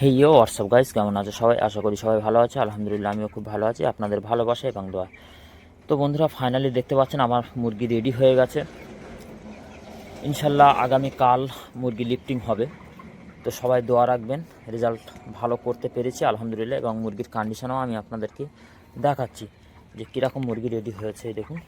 হে ইয়ো WhatsApp guys কেমন আছে সবাই? আশা করি সবাই ভালো আছে। আলহামদুলিল্লাহ, আমিও খুব ভালো আছি। আপনাদের ভালোবাসা এবং দোয়া। তো বন্ধুরা ফাইনালি দেখতে পাচ্ছেন আমার মুরগি রেডি হয়ে গেছে। ইনশাল্লাহ আগামী কাল মুরগি লিফটিং হবে। তো সবাই দোয়া রাখবেন। রেজাল্ট ভালো করতে পেরেছি, আলহামদুলিল্লাহ। এবং মুরগির কন্ডিশনও আমি আপনাদেরকে দেখাচ্ছি যে কীরকম মুরগি রেডি হয়েছে দেখুন।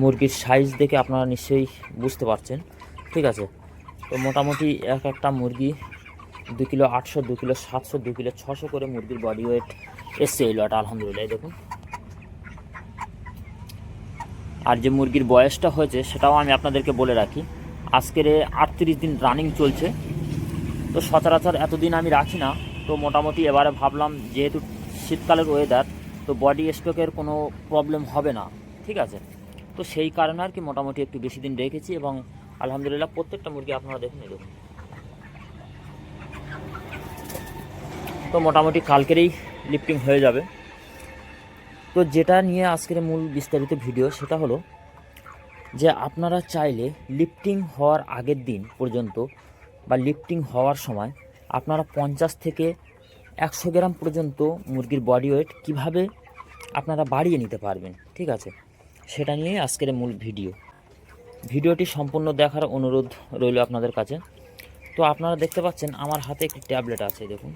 মুরগির সাইজ দেখে আপনারা নিশ্চয়ই বুঝতে পারছেন। ঠিক আছে? তো মোটামুটি এক একটা মুরগি দু কিলো আটশো, দু কিলো সাতশো, দু কিলো ছশো করে মুরগির বডি ওয়েট এসছে এই লটা, আলহামদুলিল্লাহ দেখুন। আর যে মুরগির বয়সটা হয়েছে, সেটাও আমি আপনাদেরকে বলে রাখি। আজকের আটত্রিশ দিন রানিং চলছে। তো সচরাচর এতদিন আমি রাখি না। তো মোটামুটি এবারে ভাবলাম, যেহেতু শীতকালের ওয়েদার তো বডি স্টকের কোনো প্রবলেম হবে না। ঠিক আছে? তো সেই কারণে আর কি মোটামুটি একটু বেশি দিন রেখেছি এবং আলহামদুলিল্লাহ প্রত্যেকটা মুরগি আপনারা দেখুন দেখুন। তো মোটামুটি কালকেরই লিফটিং হয়ে যাবে। তো যেটা নিয়ে আজকের মূল বিস্তারিত ভিডিও সেটা হলো যে আপনারা চাইলে লিফটিং হওয়ার আগের দিন পর্যন্ত বা লিফটিং হওয়ার সময় আপনারা পঞ্চাশ থেকে একশো গ্রাম পর্যন্ত মুরগির বডি ওয়েট কীভাবে আপনারা বাড়িয়ে নিতে পারবেন, ঠিক আছে? সেটা নিয়ে আজকের মূল ভিডিও। ভিডিওটি সম্পূর্ণ দেখার অনুরোধ রইল আপনাদের কাছে। তো আপনারা দেখতে পাচ্ছেন, আমার হাতে একটি ট্যাবলেট আছে, দেখুন।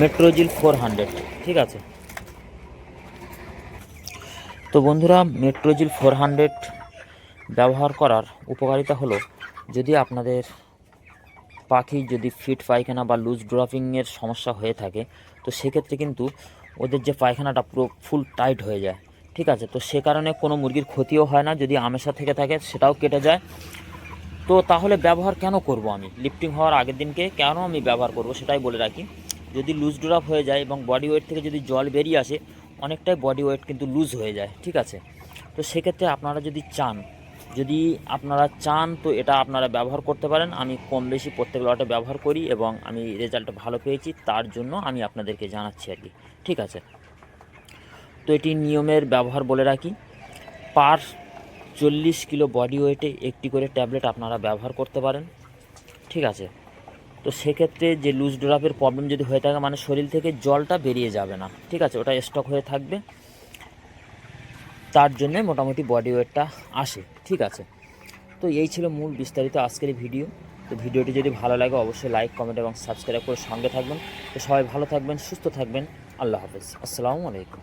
মেট্রোজিল ফোর হান্ড্রেড ঠিক আছে? তো বন্ধুরা, মেট্রোজিল ফোর হান্ড্রেড ব্যবহার করার উপকারিতা হলো, যদি আপনাদের পাখি যদি ফিট পায়খানা বা লুজ ড্রপিংয়ের সমস্যা হয়ে থাকে, তো সেক্ষেত্রে কিন্তু ওদের যে পায়খানাটা পুরো ফুল টাইট হয়ে যায়। ঠিক আছে? তো সে কারণে কোনো মুরগির ক্ষতিও হয় না, যদি আমেশা থেকে থাকে সেটাও কেটে যায়। তো তাহলে ব্যবহার কেন করব আমি? লিফটিং হওয়ার আগের দিনকে কেন আমি ব্যবহার করব সেটাই বলে রাখি। যদি লুজ ড্রপ হয়ে যায় এবং বডি ওয়েট থেকে যদি জল বেরিয়ে আসে, অনেকটাই বডি ওয়েট কিন্তু লুজ হয়ে যায়। ঠিক আছে? তো সেক্ষেত্রে আপনারা যদি চান যদি আপনারা চান, তো এটা আপনারা ব্যবহার করতে পারেন। আমি কম বেশি প্রত্যেক লটে ব্যবহার করি এবং আমি রেজাল্ট ভালো পেয়েছি, তার জন্য আমি আপনাদেরকে জানাচ্ছি আর কি। ঠিক আছে? তো এটি নিয়মের ব্যবহার বলে রাখি। পার চল্লিশ কিলো বডি ওয়েটে একটি করে ট্যাবলেট আপনারা ব্যবহার করতে পারেন। ঠিক আছে? তো সেক্ষেত্রে যে লুজ ড্রপের প্রবলেম যদি হয়ে থাকে মানে শরীর থেকে জলটা বেরিয়ে যাবে না। ঠিক আছে? ওটা স্টক হয়ে থাকবে। তার জন্যে মোটামুটি বডি ওয়েটটা আসে, ঠিক আছে? তো এই ছিল মূল বিস্তারিত আজকের ভিডিও তো ভিডিওটি যদি ভালো লাগে, অবশ্যই লাইক কমেন্ট এবং সাবস্ক্রাইব করে সঙ্গে থাকবেন। তো সবাই ভালো থাকবেন, সুস্থ থাকবেন। আল্লাহ হাফেজ। আসসালামু আলাইকুম।